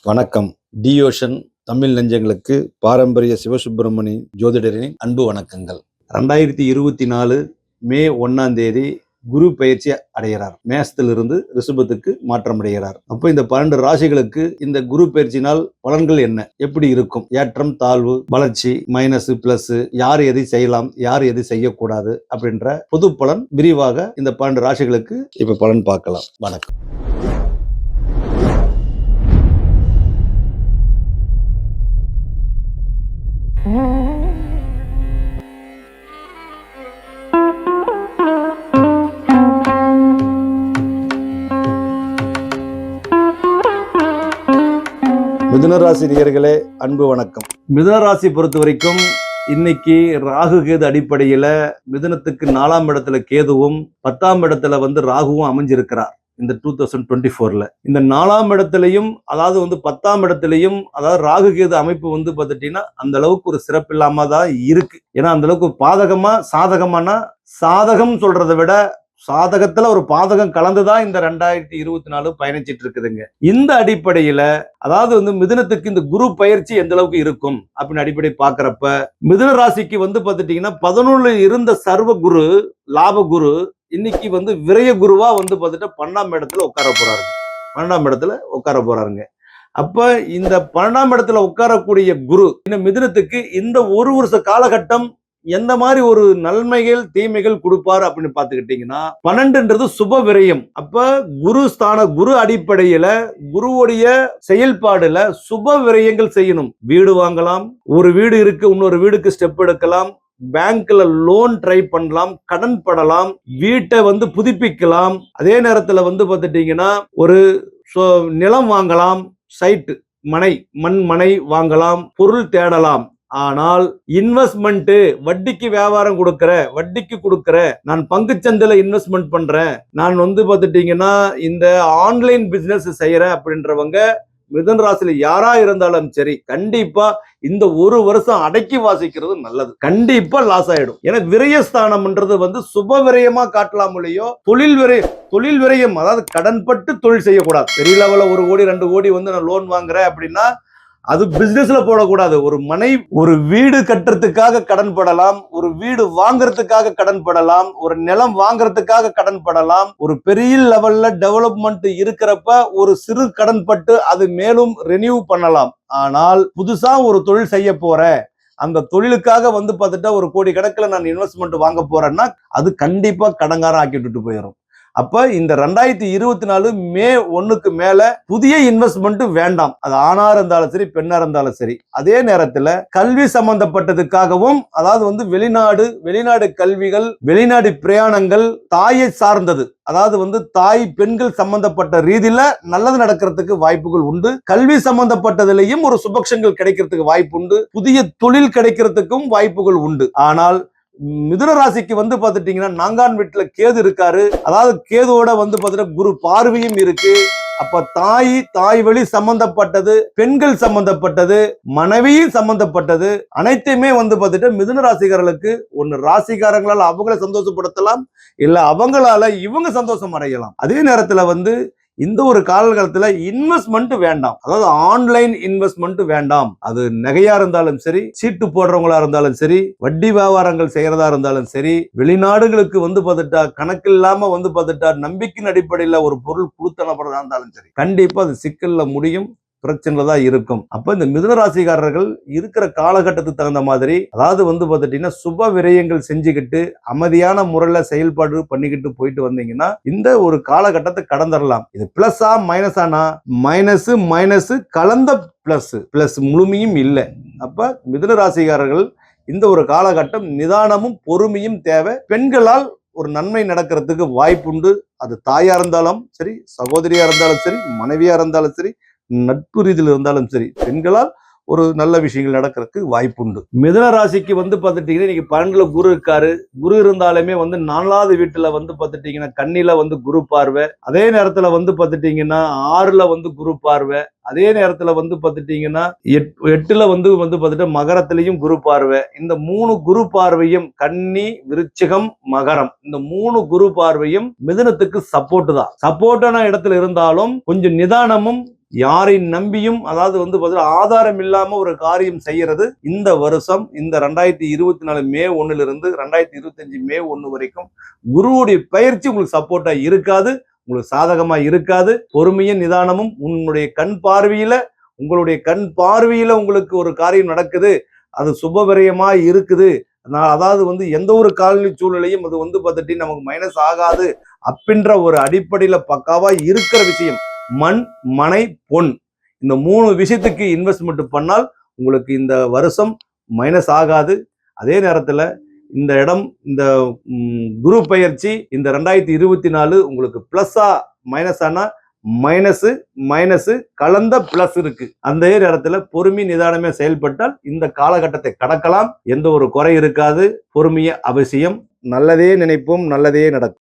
வணக்கம். டியோஷன் தமிழ் நெஞ்சங்களுக்கு பாரம்பரிய சிவசுப்பிரமணி ஜோதிடரின் அன்பு வணக்கங்கள். ரெண்டாயிரத்தி இருபத்தி நாலு மே ஒன்னாம் தேதி குரு பயிற்சி அடைகிறார். மேசத்திலிருந்து ரிஷபத்துக்கு மாற்றம் அடைகிறார். அப்போ இந்த பன்னெண்டு ராசிகளுக்கு இந்த குரு பயிற்சினால் பலன்கள் என்ன? எப்படி இருக்கும்? ஏற்றம் தாழ்வு வளர்ச்சி மைனஸ் பிளஸ் யார் எதை செய்யலாம் யார் எதை செய்யக்கூடாது அப்படின்ற பொது பலன் விரிவாக இந்த பன்னெண்டு ராசிகளுக்கு இப்ப பலன் பார்க்கலாம். வணக்கம். மிதுனராசி நேர்களே அன்பு வணக்கம். மிதுனராசி பொறுத்த வரைக்கும் இன்னைக்கு ராகு கேது அடிப்படையில மிதுனத்துக்கு நாலாம் இடத்துல கேதுவும் பத்தாம் இடத்துல வந்து ராகுவும் அமைஞ்சிருக்கிறார். இந்த டூ தௌசண்ட் டுவெண்ட்டி ஃபோர்ல இந்த நாலாம் இடத்துலையும் அதாவது வந்து பத்தாம் இடத்துலையும் அதாவது ராகு கேது அமைப்பு வந்து பார்த்துட்டீங்கன்னா அந்த அளவுக்கு ஒரு சிறப்பு இல்லாம தான் இருக்கு. ஏன்னா அந்த அளவுக்கு பாதகமா சாதகமானா சாதகம் சொல்றதை விட சாதகத்துல ஒரு பாதகம் கலந்துதான் இந்த ரெண்டாயிரத்தி இருபத்தி நாலு பயணிச்சிட்டு இருக்குதுங்க. இந்த அடிப்படையில அதாவது வந்து மிதுனத்துக்கு இந்த குரு பயிற்சி எந்த அளவுக்கு இருக்கும் அப்படின்னு அடிப்படை பாக்குறப்ப மிதுன ராசிக்கு வந்து பார்த்துட்டீங்கன்னா பதினொன்னு இருந்த சர்வ குரு லாப குரு இன்னைக்கு வந்து விரய குருவா வந்து பார்த்துட்டு பன்னெண்டாம் இடத்துல உட்கார போறாரு பன்னெண்டாம் இடத்துல உட்கார போறாருங்க. அப்ப இந்த பன்னெண்டாம் இடத்துல உட்காரக்கூடிய குரு இந்த மிதுனத்துக்கு இந்த ஒரு வருஷ காலகட்டம் எந்த மாதிரி ஒரு நன்மைகள் தீமைகள் கொடுப்பாரு அப்படின்னு பார்த்துக்கிட்டிங்கன்னா பன்னெண்டுன்றது சுப விரயம். அப்ப குரு ஸ்தான குரு அடிப்படையில குருவுடைய செயல்பாடுல சுப விரயங்கள் செய்யணும். வீடு வாங்கலாம் ஒரு வீடு இருக்கு இன்னொரு வீடுக்கு ஸ்டெப் எடுக்கலாம் பேங்க்ல லோன் ட்ரை பண்ணலாம் கடன் படலாம் வீட்டை வந்து புதுப்பிக்கலாம். அதே நேரத்துல வந்து பார்த்துட்டீங்கன்னா ஒரு நிலம் வாங்கலாம் சைட்டு மனை மண் மனை வாங்கலாம் பொருள் தேடலாம். ஆனால் இன்வெஸ்ட்மெண்ட் வட்டிக்கு வியாபாரம் கொடுக்கற வட்டிக்கு கொடுக்கற நான் பங்குச்சந்தையில இன்வெஸ்ட்மெண்ட் பண்றேன். நான் வந்து பார்த்துட்டீங்கன்னா இந்த ஆன்லைன் பிசினஸ் செய்யறேன் அப்படின்றவங்க மிதன் ராசியில யாரா இருந்தாலும் சரி கண்டிப்பா இந்த ஒரு வருஷம் அடக்கி வாசிக்கிறது நல்லது. கண்டிப்பா லாஸ் ஆயிடும். ஏன்னா விரயஸ்தானம்ன்றது வந்து சுப விரயமா காட்டலாம் இல்லையோ தொழில் விரய தொழில் விரயம் அதாவது கடன்பட்டு தொழில் செய்யக்கூடாது. பெரிய லெவல்ல ஒரு கோடி ரெண்டு கோடி வந்து நான் லோன் வாங்குறேன் அப்படின்னா அது பிசினஸ்ல போடக்கூடாது. ஒரு மனை ஒரு வீடு கட்டுறதுக்காக கடன் படலாம் ஒரு வீடு வாங்குறதுக்காக கடன் படலாம் ஒரு நிலம் வாங்குறதுக்காக கடன் படலாம். ஒரு பெரிய லெவல்ல டெவலப்மெண்ட் இருக்கிறப்ப ஒரு சிறு கடன் பட்டு அது மேலும் ரெனியூ பண்ணலாம். ஆனால் புதுசா ஒரு தொழில் செய்ய போற அந்த தொழிலுக்காக வந்து பார்த்துட்டா ஒரு கோடி கணக்கில் நான் இன்வெஸ்ட்மெண்ட் வாங்க போறேன்னா அது கண்டிப்பா கடங்காரம் ஆக்கி விட்டுட்டு போயிடும் அப்ப இந்த ரெண்டாயிரத்தி இருபத்தி நாலு மே ஒன்றுக்கு மேல புதிய இன்வெஸ்ட்மெண்ட் வேண்டாம். அது ஆணா இருந்தாலும் சரி பெண்ணா இருந்தாலும் சரி. அதே நேரத்துல கல்வி சம்பந்தப்பட்டதுக்காகவும் அதாவது வந்து வெளிநாடு வெளிநாடு கல்விகள் வெளிநாடு பிரயாணங்கள் தாயை சார்ந்தது. அதாவது வந்து தாய் பெண்கள் சம்பந்தப்பட்ட ரீதியில நல்லது நடக்கிறதுக்கு வாய்ப்புகள் உண்டு. கல்வி சம்பந்தப்பட்டதிலையும் ஒரு சுபக்ஷங்கள் கிடைக்கிறதுக்கு வாய்ப்பு உண்டு. புதிய தொழில் கிடைக்கிறதுக்கும் வாய்ப்புகள் உண்டு. ஆனால் மிதுன ராசிக்கு வந்து பார்த்துட்டீங்கன்னா நாங்கான் வீட்டுல கேது இருக்காரு. அதாவது கேதுவோட வந்து பார்த்துட்டா குரு பார்வையும் இருக்கு. அப்ப தாய் தாய் வழி சம்பந்தப்பட்டது பெண்கள் சம்பந்தப்பட்டது மனைவியும் சம்பந்தப்பட்டது அனைத்தையுமே வந்து பார்த்துட்டு மிதுன ராசிகாரர்களுக்கு ஒன்னு ராசிகாரங்களால் அவங்கள சந்தோஷப்படுத்தலாம் இல்ல அவங்களால இவங்க சந்தோஷம் அடையலாம். அதே நேரத்துல வந்து இந்த ஒரு காலகட்டத்தில் இன்வெஸ்ட்மெண்ட் வேண்டாம். அதாவது ஆன்லைன் இன்வெஸ்ட்மெண்ட் வேண்டாம். அது நகையா இருந்தாலும் சரி சீட்டு போடுறவங்களா இருந்தாலும் சரி வட்டி வியாபாரங்கள் செய்யறதா இருந்தாலும் சரி வெளிநாடுகளுக்கு வந்து பார்த்துட்டா கணக்கு இல்லாம வந்து பார்த்துட்டா நம்பிக்கையின் அடிப்படையில் ஒரு பொருள் கொடுத்தனப்படுறதா இருந்தாலும் சரி கண்டிப்பா அது சிக்கல்ல முடியும். பிரச்சனை தான் இருக்கும். அப்ப இந்த மிதுன ராசிக்காரர்கள் இருக்கிற காலகட்டத்துக்கு தகுந்த மாதிரி அதாவது வந்து பார்த்துட்டீங்கன்னா சுப விரயங்கள் செஞ்சுக்கிட்டு அமைதியான முறையில செயல்பாடு பண்ணிக்கிட்டு போயிட்டு வந்தீங்கன்னா இந்த ஒரு காலகட்டத்தை கடந்துடலாம் இது பிளஸ்ஸா மைனஸானா? மைனஸ் மைனஸ் கலந்த பிளஸ். பிளஸ் முழுமையும் இல்லை. அப்ப மிதுன ராசிக்காரர்கள் இந்த ஒரு காலகட்டம் நிதானமும் பொறுமையும் தேவை. பெண்களால் ஒரு நன்மை நடக்கிறதுக்கு வாய்ப்புண்டு. அது தாயா இருந்தாலும் சரி சகோதரியா இருந்தாலும் சரி மனைவியா இருந்தாலும் சரி நட்பு ரீதியில் இருந்தாலும் சரி பெண்களால் ஒரு நல்ல விஷயங்கள் நடக்கிறதுக்கு வாய்ப்புண்டு. மிதுன ராசிக்கு வந்து பார்த்துட்டீங்கன்னா இன்னைக்கு பன்னெண்டுல குரு இருக்காரு. குரு இருந்தாலுமே வந்து நாலாவது வீட்டுல வந்து பார்த்துட்டீங்கன்னா கண்ணில வந்து குரு பார்வை. அதே நேரத்துல வந்து பார்த்துட்டீங்கன்னா ஆறுல வந்து குரு பார்வை. அதே நேரத்துல வந்து பார்த்துட்டீங்கன்னா எட் எட்டுல வந்து வந்து பார்த்துட்டு மகரத்திலையும் குரு பார்வை. இந்த மூணு குரு பார்வையும் கன்னி விருச்சிகம் மகரம். இந்த மூணு குரு பார்வையும் மிதனத்துக்கு சப்போர்ட் தான். சப்போர்ட்டான இடத்துல இருந்தாலும் கொஞ்சம் நிதானமும் யாரை நம்பியும் அதாவது வந்து பார்த்தீங்கன்னா ஆதாரம் இல்லாமல் ஒரு காரியம் செய்கிறது இந்த வருஷம் இந்த ரெண்டாயிரத்தி இருபத்தி நாலு மே ஒன்றுலேருந்து ரெண்டாயிரத்தி இருபத்தஞ்சு மே ஒன்று வரைக்கும் குருவுடைய பயிற்சி உங்களுக்கு சப்போர்ட்டாக இருக்காது உங்களுக்கு சாதகமாக இருக்காது. பொறுமையும் நிதானமும் உன்னுடைய கண் பார்வையில் உங்களுடைய கண் பார்வையில் உங்களுக்கு ஒரு காரியம் நடக்குது. அது சுபபிரியமாக இருக்குது. நான் அதாவது வந்து எந்த ஒரு காலநிலை சூழ்நிலையும் அது வந்து பார்த்துட்டு நமக்கு மைனஸ் ஆகாது அப்படின்ற ஒரு அடிப்படையில் பக்காவாக இருக்கிற விஷயம். மண் மனை பொன். இந்த மூணு விஷயத்துக்கு இன்வெஸ்ட்மெண்ட் பண்ணால் உங்களுக்கு இந்த வருஷம் மைனஸ் ஆகாது. அதே நேரத்தில் இந்த இடம் இந்த குரு பயிற்சி இந்த ரெண்டாயிரத்தி இருபத்தி நாலு உங்களுக்கு ப்ளஸ்ஸா மைனஸ் ஆனால் மைனஸு மைனஸு கலந்த பிளஸ் இருக்கு. அந்த நேரத்தில் பொறுமை நிதானமே செயல்பட்டால் இந்த காலகட்டத்தை கடக்கலாம். எந்த ஒரு குறை இருக்காது. பொறுமைய அவசியம். நல்லதே நினைப்போம் நல்லதே நடக்கும்.